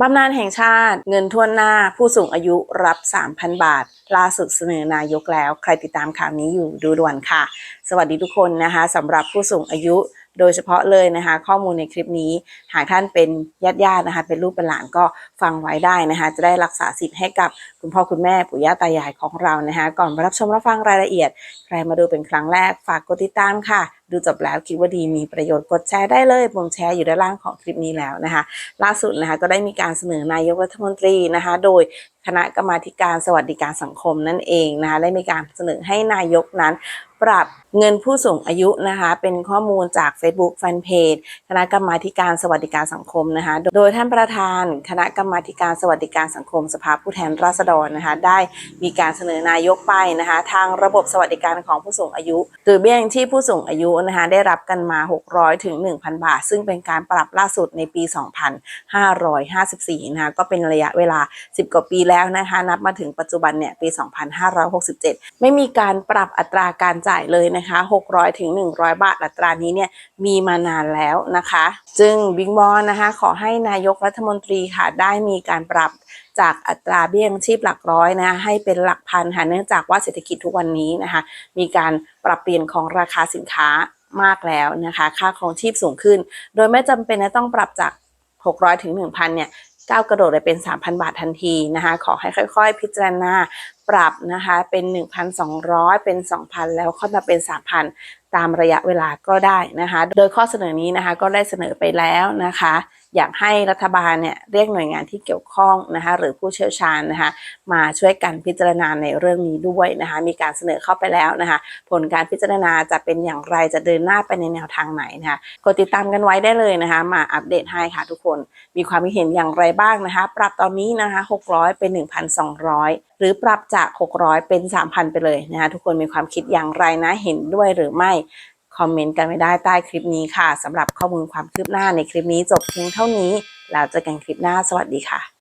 บำนาญแห่งชาติเงินทั่วหน้าผู้สูงอายุรับ 3,000 บาท ล่าสุดเสนอนายกแล้ว ใครติดตามข่าวนี้อยู่ดูด่วนค่ะสวัสดีทุกคนนะคะสำหรับผู้สูงอายุโดยเฉพาะเลยนะคะข้อมูลในคลิปนี้ หากท่านเป็นญาติญาติๆนะคะ เป็นลูกเป็นหลานก็ฟังไว้ได้นะคะ จะได้รักษาสิทธิ์ให้กับคุณพ่อคุณแม่ปู่ย่าตายายของเรานะคะ ก่อนรับชมรับฟังรายละเอียด ใครมาดูเป็นครั้งแรกฝากกดติดตามค่ะ ดูจบแล้วคิดว่าดีมีประโยชน์กดแชร์ได้เลยปุ่มแชร์อยู่ด้านล่างของคลิปนี้แล้วนะคะ ล่าสุดนะคะก็ได้มีการเสนอนายกรัฐมนตรีนะคะ โดย คณะกรรมาการสวัสดิการสังคมนั่นเองนะคะได้มีการเสนอให้นายกนั้น ปรับเงินผู้สูงอายุนะคะเป็นข้อมูลจาก Facebook Fanpage คณะกรรมาการสวัสดิการสังคมนะคะโดยท่านประธาน คณะกรรมาการสวัสดิการสังคมสภาผู้แทนราษฎรนะคะได้มีการเสนอนายกไปนะคะทางระบบสวัสดิการของผู้สูงอายุหรือเบี้ยยังชีพผู้สูงอายุนะคะได้รับกันมา 600ถึง1,000 บาท ซึ่งเป็นการปรับล่าสุดในปี 2554นะคะก็เป็นระยะเวลา 10 กว่าปีแล้วนะคะนับมาถึงปัจจุบันเนี่ยปี 2567 ไม่มีการปรับอัตราการจ่ายเลยนะคะ 600ถึง100 บาทอัตรานี้เนี่ยมีมานานแล้วนะคะ จึงวิงบอลนะคะขอให้นายกรัฐมนตรีค่ะได้มีการปรับจากอัตราเบี้ยยังชีพหลักร้อยนะให้เป็นหลักพันค่ะเนื่องจากว่าเศรษฐกิจทุกวันนี้นะคะ มีการปรับเปลี่ยนของราคาสินค้ามากแล้วนะคะ ค่าครองชีพสูงขึ้น โดยไม่จำเป็นจะต้องปรับจาก 600ถึง1,000เนี่ย ก้าวกระโดดไปเป็น 3,000 บาททันทีนะคะ ขอให้ค่อย ๆ พิจารณาปรับนะคะเป็น 1,200 เป็น 2,000 แล้วค่อยมาเป็น 3,000 ตามระยะเวลาก็ได้นะคะ โดยข้อเสนอนี้นะคะก็ได้เสนอไปแล้วนะคะ อยากให้รัฐบาลเนี่ยเรียกหน่วยงานที่เกี่ยวข้องนะคะหรือผู้เชี่ยวชาญนะคะมาช่วยกันพิจารณาในเรื่องนี้ด้วยนะคะมีการเสนอเข้าไปแล้วนะคะ ผลการพิจารณาจะเป็นอย่างไรจะเดินหน้าไปในแนวทางไหนนะคะกดติดตามกันไว้ได้เลยนะคะ มาอัปเดตให้ค่ะทุกคนมีความเห็นอย่างไรบ้างนะคะ ปรับตอนนี้นะคะ600 เป็น 1,200 หรือปรับจาก 600 เป็น 3,000 ไปเลยนะคะทุกคนมีความคิดอย่างไรนะเห็นด้วยหรือไม่คอมเมนต์กันไม่ได้ใต้คลิปนี้ค่ะสำหรับข้อมูลความคืบหน้าในคลิปนี้จบเพียงเท่านี้ แล้วเจอกันคลิปหน้าสวัสดีค่ะ